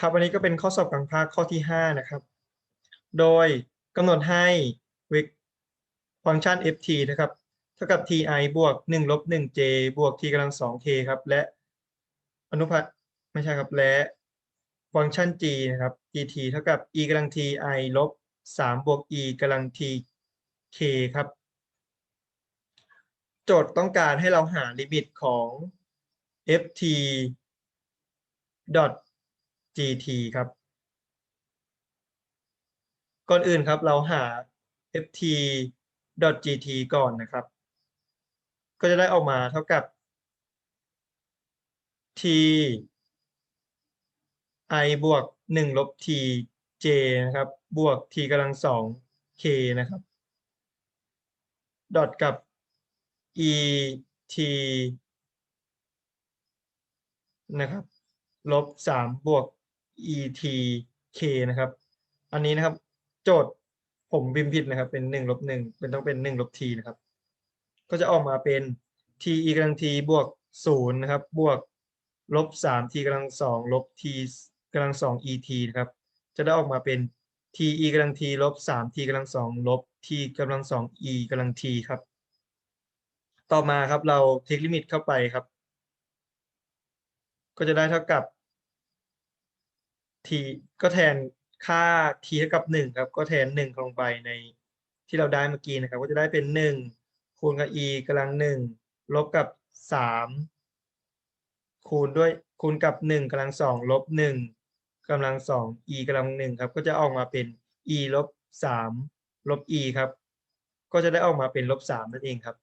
ครับอันนี้ก็เป็นข้อสอบกลางภาคข้อที่ 5 นะครับ โดยกำหนดให้เวกฟังก์ชัน ft นะครับ เท่ากับ ti บวก1ลบ 1j บวก t กำลัง 2k ครับ และอนุพัตไม่ใช่ครับ และฟังก์ชัน g นะครับ gt เท่ากับ e กำลัง ti ลบ 3 บวก e กำลัง tk ครับ โจทย์ต้องการให้เราหาลิมิตของ ft dot gt ครับ ก่อนอื่นครับเราหา ft gt ก่อนนะครับ ก็จะได้ออกมาเท่ากับ t i บวก1ลบ t j นะครับ บวก t กำลัง2 k นะครับดอทกับ e t นะครับ ลบ 3 บวก e t k นะครับ อันนี้นะครับ โจทย์ผมพิมพ์ผิดนะครับ เป็น1ลบ1เป็นต้องเป็น1ลบ t นะครับ ก็จะออกมาเป็น t e กำลัง t บวก0นะครับ บวกลบ3 t กำลัง2ลบ t กำลัง2 e t นะครับ จะได้ออกมาเป็น t e กำลัง t ลบ3 t กำลัง2ลบ t กำลัง2 e กำลัง t ครับ ต่อมาครับเราเทคลิมิตเข้าไปครับ ก็จะได้เท่ากับ t ก็แทนค่า t เท่ากับ1ครับ ก็แทน1ลงไปในที่เราได้เมื่อกี้นะครับ ก็จะได้เป็น 1 คูณกับ e กำลัง 1 ลบกับ 3 คูณด้วยคูณกับ 1กำลัง 2 ลบ 1กำลัง 2 e กำลัง 1 ครับ ก็จะออกมาเป็น e ลบ 3 ลบ e ครับ ก็จะได้ออกมาเป็นลบ 3 นั่นเองครับ